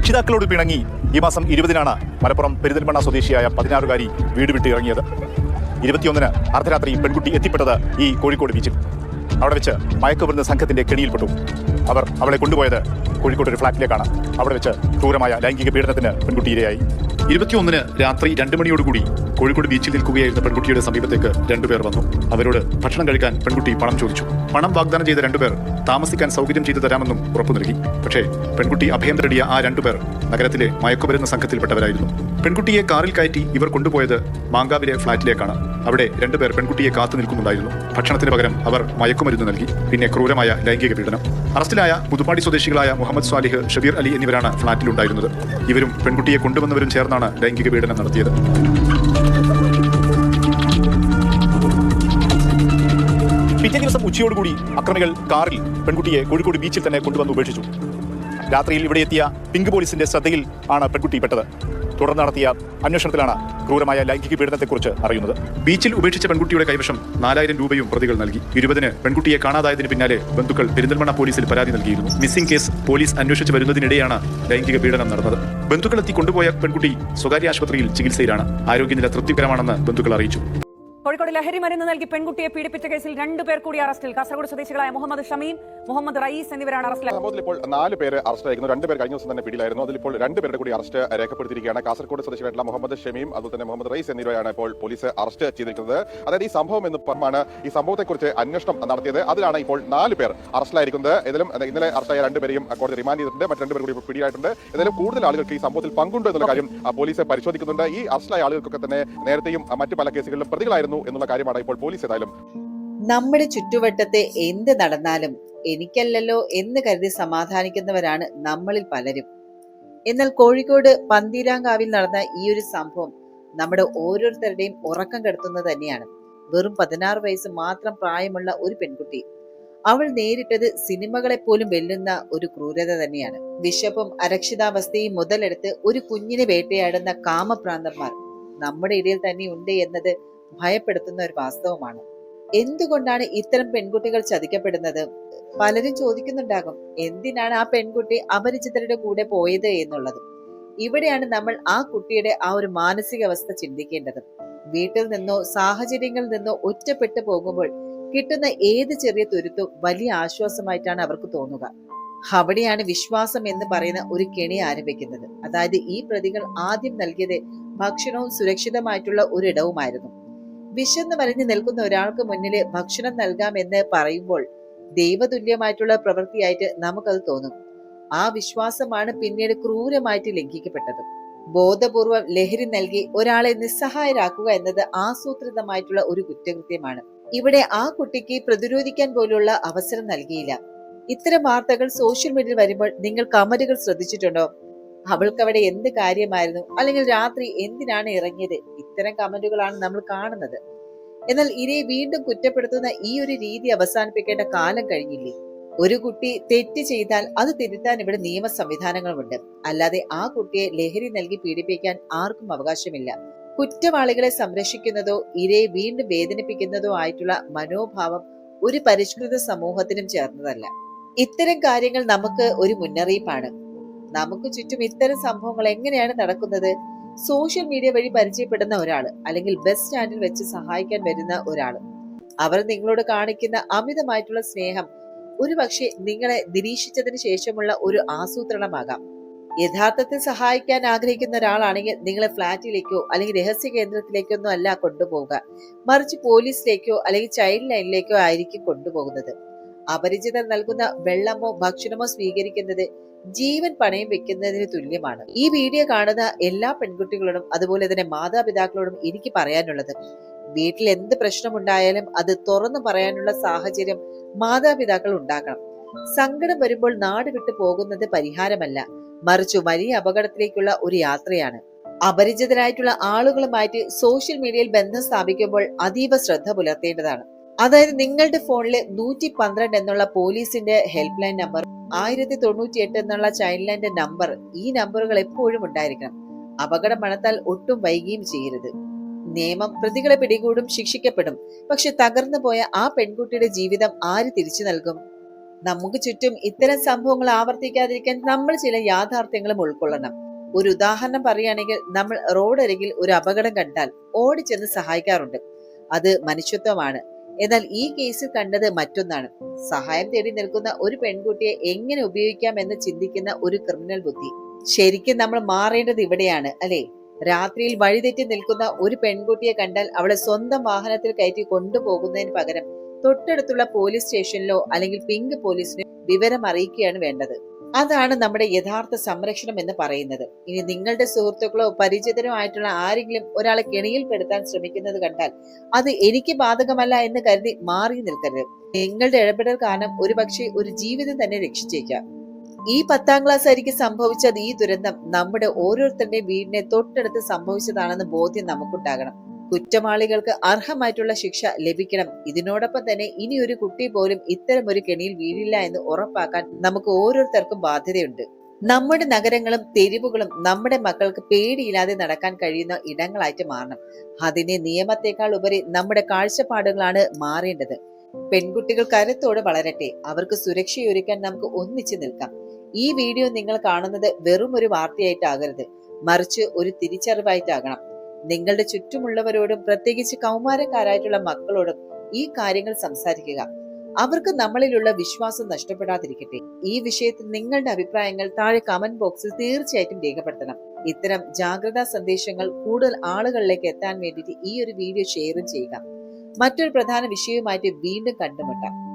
രക്ഷിതാക്കളോട് പിണങ്ങി ഈ മാസം ഇരുപതിനാണ് മലപ്പുറം പെരിന്തൽമണ്ണ സ്വദേശിയായ പതിനാറുകാരി വീട് വിട്ട് ഇറങ്ങിയത്. ഇരുപത്തിയൊന്നിന് അർദ്ധരാത്രി പെൺകുട്ടി എത്തിപ്പെട്ടത് ഈ കോഴിക്കോട് ബീച്ചിൽ. അവിടെ വെച്ച് മയക്കുമരുന്ന് സംഘത്തിന്റെ കെണിയിൽപ്പെട്ടു. അവർ അവളെ കൊണ്ടുപോയത് കോഴിക്കോട് ഒരു ഫ്ളാറ്റിലേക്കാണ് അവിടെ വെച്ച് ക്രൂരമായ ലൈംഗിക പീഡനത്തിന് പെൺകുട്ടി ഇരയായി. ഇരുപത്തിയൊന്നിന് രാത്രി രണ്ട് മണിയോടുകൂടി കോഴിക്കോട് ബീച്ചിൽ നിൽക്കുകയായിരുന്ന പെൺകുട്ടിയുടെ സമീപത്തേക്ക് രണ്ടുപേർ വന്നു. അവരോട് ഭക്ഷണം കഴിക്കാൻ പെൺകുട്ടി പണം ചോദിച്ചു. പണം വാഗ്ദാനം ചെയ്ത രണ്ടുപേർ താമസിക്കാൻ സൗകര്യം ചെയ്തു തരാമെന്നും ഉറപ്പു നൽകി. പക്ഷേ പെൺകുട്ടി അഭയം തേടിയ ആ രണ്ടുപേർ നഗരത്തിലെ മയക്കുമരുന്ന് സംഘത്തിൽപ്പെട്ടവരായിരുന്നു. പെൺകുട്ടിയെ കാറിൽ കയറ്റി ഇവർ കൊണ്ടുപോയത് മാങ്കാവിലെ ഫ്ളാറ്റിലേക്കാണ്. അവിടെ രണ്ടുപേർ പെൺകുട്ടിയെ കാത്തു നിൽക്കുന്നുണ്ടായിരുന്നു. ഭക്ഷണത്തിന് പകരം അവർ മയക്കുമരുന്ന് നൽകി പിന്നെ ക്രൂരമായ ലൈംഗിക പീഡനം. അറസ്റ്റിലായ പുതുപ്പാടി സ്വദേശികളായ മുഹമ്മദ് സ്വാലിഹ് ഷബീർ അലി എന്നിവരാണ് ഫ്ളാറ്റിലുണ്ടായിരുന്നത് ഇവരും പെൺകുട്ടിയെ കൊണ്ടുവന്നവരും ചേർന്നാണ് ലൈംഗിക പീഡനം നടത്തിയത്. പിറ്റേ ദിവസം ഉച്ചയോടുകൂടി അക്രമികൾ കാറിൽ പെൺകുട്ടിയെ കോഴിക്കോട് ബീച്ചിൽ തന്നെ കൊണ്ടുവന്ന് ഉപേക്ഷിച്ചു. രാത്രിയിൽ ഇവിടെ എത്തിയ പിങ്ക് പോലീസിന്റെ ശ്രദ്ധയിൽ ആണ് പെൺകുട്ടി പെട്ടത്. തുടർന്ന് നടത്തിയ അന്വേഷണത്തിലാണ് ക്രൂരമായ ലൈംഗിക പീഡനത്തെക്കുറിച്ച് അറിയുന്നത്. ബീച്ചിൽ ഉപേക്ഷിച്ച പെൺകുട്ടിയുടെ കൈവശം നാലായിരം രൂപയും പ്രതികൾ നൽകി. ഇരുപതിന് പെൺകുട്ടിയെ കാണാതായതിന് പിന്നാലെ ബന്ധുക്കൾ പെരിന്തൽമണ്ണ പോലീസിൽ പരാതി നൽകിയിരുന്നു. മിസ്സിംഗ് കേസ് പോലീസ് അന്വേഷിച്ചു വരുന്നതിനിടെയാണ് ലൈംഗിക പീഡനം നടന്നത്. ബന്ധുക്കളെത്തി കൊണ്ടുപോയ പെൺകുട്ടി സ്വകാര്യ ആശുപത്രിയിൽ ചികിത്സയിലാണ്. ആരോഗ്യനില തൃപ്തികരമാണെന്ന് ബന്ധുക്കൾ അറിയിച്ചു. കോഴിക്കോട് ലഹരി മരുന്ന് നൽകി പെൺകുട്ടിയെ പീഡിപ്പിച്ച കേസിൽ രണ്ടു പേർ കൂടി അറസ്റ്റിൽ. കാസർഗോഡ് സ്വദേശികളായ മുഹമ്മദ് ഷമീം മുഹമ്മദ് റയീസ് എന്നിവരാണ് അറസ്റ്റിലായത് സംഭവത്തിൽ ഇപ്പോൾ നാല് പേര് അറസ്റ്റിലായിരുന്നു രണ്ടുപേർ കഴിഞ്ഞ ദിവസം തന്നെ പിടിയിലായിരുന്നു. അതിലിപ്പോൾ രണ്ടുപേരുടെ കൂടി അറസ്റ്റ് രേഖപ്പെടുത്തിയിരിക്കുകയാണ്. കാസർഗോഡ് സ്വദേശികളായിട്ടുള്ള മുഹമ്മദ് ഷമീം അതുപോലെ തന്നെ മുഹമ്മദ് റയീസ് എന്നിവരെയാണ് ഇപ്പോൾ പോലീസ് അറസ്റ്റ് ചെയ്തിരിക്കുന്നത്. അതായത് ഈ സംഭവം എന്ന് പറഞ്ഞാണ് ഈ സംഭവത്തെക്കുറിച്ച് അന്വേഷണം നടത്തിയത്. അതിലാണ് ഇപ്പോൾ നാല് പേർ അറസ്റ്റിലായിരിക്കുന്നത്. ഏതായാലും ഇന്നലെ അറസ്റ്റായ രണ്ടുപേരെയും കോടതി റിമാൻഡ് ചെയ്തിട്ടുണ്ട്. മറ്റു രണ്ടുപേർ കൂടി പിടിയായിട്ടുണ്ട് ഏതായാലും കൂടുതൽ ആളുകൾക്ക് ഈ സംഭവത്തിൽ പങ്കുണ്ടോ എന്നുള്ള കാര്യം പോലീസ് പരിശോധിക്കുന്നുണ്ട്. ഈ അറസ്റ്റിലായ ആളുകൾക്കൊക്കെ തന്നെ നേരത്തെയും മറ്റു പല കേസുകളിലും പ്രതികളായിരുന്നു. എന്നുള്ള കാര്യമാണ് ഇപ്പോൾ പോലീസ് ഏതായാലും നമ്മുടെ ചുറ്റുവട്ടത്തെ എന്ത് നടന്നാലും എനിക്കല്ലല്ലോ എന്ന് കരുതി സമാധാനിക്കുന്നവരാണ് നമ്മളിൽ പലരും. എന്നാൽ കോഴിക്കോട് പന്തീരാങ്കാവിൽ നടന്ന ഈ ഒരു സംഭവം നമ്മുടെ ഓരോരുത്തരുടെയും ഉറക്കം കെടുത്തുന്നത് തന്നെയാണ്. വെറും പതിനാറ് വയസ്സ് മാത്രം പ്രായമുള്ള ഒരു പെൺകുട്ടി. അവൾ നേരിട്ടത് സിനിമകളെ പോലും വെല്ലുന്ന ഒരു ക്രൂരത തന്നെയാണ്. വിശപ്പും അരക്ഷിതാവസ്ഥയും മുതലെടുത്ത് ഒരു കുഞ്ഞിനെ വേട്ടയാടുന്ന കാമപ്രാന്തന്മാർ നമ്മുടെ ഇടയിൽ തന്നെ ഉണ്ട് എന്നത് ഭയപ്പെടുത്തുന്ന ഒരു വാസ്തവമാണ്. എന്തുകൊണ്ടാണ് ഇത്തരം പെൺകുട്ടികൾ ചതിക്കപ്പെടുന്നത്? പലരും ചോദിക്കുന്നുണ്ടാകും എന്തിനാണ് ആ പെൺകുട്ടി അപരിചിതരുടെ കൂടെ പോയത് എന്നുള്ളത്? ഇവിടെയാണ് നമ്മൾ ആ കുട്ടിയുടെ ആ ഒരു മാനസികാവസ്ഥ ചിന്തിക്കേണ്ടത്. വീട്ടിൽ നിന്നോ സാഹചര്യങ്ങളിൽ നിന്നോ ഒറ്റപ്പെട്ടു പോകുമ്പോൾ കിട്ടുന്ന ഏത് ചെറിയ തുരുത്തും വലിയ ആശ്വാസമായിട്ടാണ് അവർക്ക് തോന്നുക. അവിടെയാണ് വിശ്വാസം എന്ന് പറയുന്ന ഒരു കെണി ആരംഭിക്കുന്നത്. അതായത് ഈ പ്രതികൾ ആദ്യം നൽകിയത് ഭക്ഷണവും സുരക്ഷിതമായിട്ടുള്ള ഒരിടവുമായിരുന്നു. വിശന്ന് വലഞ്ഞു നിൽക്കുന്ന ഒരാൾക്ക് മുന്നിൽ ഭക്ഷണം നൽകാമെന്ന് പറയുമ്പോൾ ദൈവതുല്യമായിട്ടുള്ള പ്രവൃത്തിയായിട്ട് നമുക്കത് തോന്നും. ആ വിശ്വാസമാണ് പിന്നീട് ക്രൂരമായിട്ട് ലംഘിക്കപ്പെട്ടത്. ബോധപൂർവം ലഹരി നൽകി ഒരാളെ നിസ്സഹായരാക്കുക എന്നത് ആസൂത്രിതമായിട്ടുള്ള ഒരു കുറ്റകൃത്യമാണ്. ഇവിടെ ആ കുട്ടിക്ക് പ്രതിരോധിക്കാൻ പോലുള്ള അവസരം നൽകിയില്ല. ഇത്തരം വാർത്തകൾ സോഷ്യൽ മീഡിയയിൽ വരുമ്പോൾ നിങ്ങൾ കമന്റുകൾ ശ്രദ്ധിച്ചിട്ടുണ്ടോ? അവൾക്ക് അവിടെ എന്ത് കാര്യമായിരുന്നു? അല്ലെങ്കിൽ രാത്രി എന്തിനാണ് ഇറങ്ങിയത്? ഇത്തരം കമന്റുകളാണ് നമ്മൾ കാണുന്നത്. എന്നാൽ ഇരയെ വീണ്ടും കുറ്റപ്പെടുത്തുന്ന ഈ ഒരു രീതി അവസാനിപ്പിക്കേണ്ട കാലം കഴിഞ്ഞില്ലേ? ഒരു കുട്ടി തെറ്റ് ചെയ്താൽ അത് തിരുത്താൻ ഇവിടെ നിയമ സംവിധാനങ്ങളുമുണ്ട്. അല്ലാതെ ആ കുട്ടിയെ ലഹരി നൽകി പീഡിപ്പിക്കാൻ ആർക്കും അവകാശമില്ല. കുറ്റവാളികളെ സംരക്ഷിക്കുന്നതോ ഇരയെ വീണ്ടും വേദനിപ്പിക്കുന്നതോ ആയിട്ടുള്ള മനോഭാവം ഒരു പരിഷ്കൃത സമൂഹത്തിനും ചേർന്നതല്ല. ഇത്തരം കാര്യങ്ങൾ നമുക്ക് ഒരു മുന്നറിയിപ്പാണ്. നമുക്ക് ചുറ്റും ഇത്തരം സംഭവങ്ങൾ എങ്ങനെയാണ് നടക്കുന്നത്? സോഷ്യൽ മീഡിയ വഴി പരിചയപ്പെടുന്ന ഒരാൾ അല്ലെങ്കിൽ ബസ് സ്റ്റാൻഡിൽ വെച്ച് സഹായിക്കാൻ വരുന്ന ഒരാൾ അവർ നിങ്ങളോട് കാണിക്കുന്ന അമിതമായിട്ടുള്ള സ്നേഹം ഒരുപക്ഷെ നിങ്ങളെ നിരീക്ഷിച്ചതിന് ശേഷമുള്ള ഒരു ആസൂത്രണമാകാം. യഥാർത്ഥത്തിൽ സഹായിക്കാൻ ആഗ്രഹിക്കുന്ന ഒരാളാണെങ്കിൽ നിങ്ങളെ ഫ്ളാറ്റിലേക്കോ അല്ലെങ്കിൽ രഹസ്യ കേന്ദ്രത്തിലേക്കോ ഒന്നും അല്ല കൊണ്ടുപോവുക. മറിച്ച് പോലീസിലേക്കോ അല്ലെങ്കിൽ ചൈൽഡ് ലൈനിലേക്കോ ആയിരിക്കും കൊണ്ടുപോകുന്നത്. അപരിചിതർ നൽകുന്ന വെള്ളമോ ഭക്ഷണമോ സ്വീകരിക്കുന്നത് ജീവൻ പണയം വെക്കുന്നതിന് തുല്യമാണ്. ഈ വീഡിയോ കാണുന്ന എല്ലാ പെൺകുട്ടികളോടും അതുപോലെ തന്നെ മാതാപിതാക്കളോടും എനിക്ക് പറയാനുള്ളത് വീട്ടിൽ എന്ത് പ്രശ്നമുണ്ടായാലും അത് തുറന്നു പറയാനുള്ള സാഹചര്യം മാതാപിതാക്കൾ ഉണ്ടാക്കണം. സങ്കടം വരുമ്പോൾ നാട് വിട്ടു പോകുന്നത് പരിഹാരമല്ല മറിച്ചു വലിയ അപകടത്തിലേക്കുള്ള ഒരു യാത്രയാണ്. അപരിചിതരായിട്ടുള്ള ആളുകളുമായിട്ട് സോഷ്യൽ മീഡിയയിൽ ബന്ധം സ്ഥാപിക്കുമ്പോൾ അതീവ ശ്രദ്ധ പുലർത്തേണ്ടതാണ്. അതായത് നിങ്ങളുടെ ഫോണിൽ നൂറ്റി പന്ത്രണ്ട് എന്നുള്ള പോലീസിന്റെ ഹെൽപ്പ് ലൈൻ നമ്പർ ആയിരത്തി തൊണ്ണൂറ്റി എട്ട് എന്നുള്ള ചൈൽഡ് ലൈന്റെ നമ്പർ ഈ നമ്പറുകൾ എപ്പോഴും ഉണ്ടായിരിക്കണം. അപകടം മണത്താൽ ഒട്ടും വൈകിയും ചെയ്യരുത്. നിയമം പ്രതികളെ പിടികൂടും ശിക്ഷിക്കപ്പെടും. പക്ഷെ തകർന്നു പോയ ആ പെൺകുട്ടിയുടെ ജീവിതം ആര് തിരിച്ചു നൽകും? നമുക്ക് ചുറ്റും ഇത്തരം സംഭവങ്ങൾ ആവർത്തിക്കാതിരിക്കാൻ നമ്മൾ ചില യാഥാർത്ഥ്യങ്ങളും ഉൾക്കൊള്ളണം. ഒരു ഉദാഹരണം പറയുകയാണെങ്കിൽ നമ്മൾ റോഡരികിൽ ഒരു അപകടം കണ്ടാൽ ഓടിച്ചെന്ന് സഹായിക്കാറുണ്ട്. അത് മനുഷ്യത്വമാണ്. എന്നാൽ ഈ കേസിൽ കണ്ടത് മറ്റൊന്നാണ്. സഹായം തേടി നിൽക്കുന്ന ഒരു പെൺകുട്ടിയെ എങ്ങനെ ഉപയോഗിക്കാം എന്ന് ചിന്തിക്കുന്ന ഒരു ക്രിമിനൽ ബുദ്ധി. ശരിക്കും നമ്മൾ മാറേണ്ടത് ഇവിടെയാണ് അല്ലെ? രാത്രിയിൽ വഴിതെറ്റി നിൽക്കുന്ന ഒരു പെൺകുട്ടിയെ കണ്ടാൽ അവളെ സ്വന്തം വാഹനത്തിൽ കയറ്റി കൊണ്ടുപോകുന്നതിന് പകരം തൊട്ടടുത്തുള്ള പോലീസ് സ്റ്റേഷനിലോ അല്ലെങ്കിൽ പിങ്ക് പോലീസിനോ വിവരം അറിയിക്കുകയാണ് വേണ്ടത്. അതാണ് നമ്മുടെ യഥാർത്ഥ സംരക്ഷണം എന്ന് പറയുന്നത്. ഇനി നിങ്ങളുടെ സുഹൃത്തുക്കളോ പരിചിതരോ ആയിട്ടുള്ള ആരെങ്കിലും ഒരാളെ കെണിയിൽപ്പെടുത്താൻ ശ്രമിക്കുന്നത് കണ്ടാൽ അത് എനിക്ക് ബാധകമല്ല എന്ന് കരുതി മാറി നിൽക്കരുത്. നിങ്ങളുടെ ഇടപെടൽ കാരണം ഒരുപക്ഷെ ഒരു ജീവിതം തന്നെ രക്ഷിച്ചേക്കാം. ഈ പത്താം ക്ലാസ് ആയിരിക്കും സംഭവിച്ചത് ഈ ദുരന്തം. നമ്മുടെ ഓരോരുത്തരുടെയും വീടിനെ തൊട്ടടുത്ത് സംഭവിച്ചതാണെന്ന് ബോധ്യം നമുക്കുണ്ടാകണം. കുറ്റവാളികൾക്ക് അർഹമായിട്ടുള്ള ശിക്ഷ ലഭിക്കണം. ഇതിനോടൊപ്പം തന്നെ ഇനി ഒരു കുട്ടി പോലും ഇത്തരം ഒരു കെണിയിൽ വീഴില്ല എന്ന് ഉറപ്പാക്കാൻ നമുക്ക് ഓരോരുത്തർക്കും ബാധ്യതയുണ്ട്. നമ്മുടെ നഗരങ്ങളും തെരുവുകളും നമ്മുടെ മക്കൾക്ക് പേടിയില്ലാതെ നടക്കാൻ കഴിയുന്ന ഇടങ്ങളായിട്ട് മാറണം. അതിനെ നിയമത്തെക്കാൾ ഉപരി നമ്മുടെ കാഴ്ചപ്പാടുകളാണ് മാറേണ്ടത്. പെൺകുട്ടികൾ കരുത്തോടെ വളരട്ടെ അവർക്ക് സുരക്ഷയൊരുക്കാൻ നമുക്ക് ഒന്നിച്ചു നിൽക്കാം. ഈ വീഡിയോ നിങ്ങൾ കാണുന്നത് വെറും ഒരു വാർത്തയായിട്ടാകരുത്. മറിച്ച് ഒരു തിരിച്ചറിവായിട്ടാകണം. നിങ്ങളുടെ ചുറ്റുമുള്ളവരോടും പ്രത്യേകിച്ച് കൗമാരക്കാരായിട്ടുള്ള മക്കളോടും ഈ കാര്യങ്ങൾ സംസാരിക്കുക. അവർക്ക് നമ്മളിലുള്ള വിശ്വാസം നഷ്ടപ്പെടാതിരിക്കട്ടെ. ഈ വിഷയത്തിൽ നിങ്ങളുടെ അഭിപ്രായങ്ങൾ താഴെ കമന്റ് ബോക്സിൽ തീർച്ചയായിട്ടും രേഖപ്പെടുത്തണം. ഇത്തരം ജാഗ്രതാ സന്ദേശങ്ങൾ കൂടുതൽ ആളുകളിലേക്ക് എത്താൻ വേണ്ടിയിട്ട് ഈ ഒരു വീഡിയോ ഷെയറും ചെയ്യുക. മറ്റൊരു പ്രധാന വിഷയവുമായിട്ട് വീണ്ടും കണ്ടുമുട്ടാം.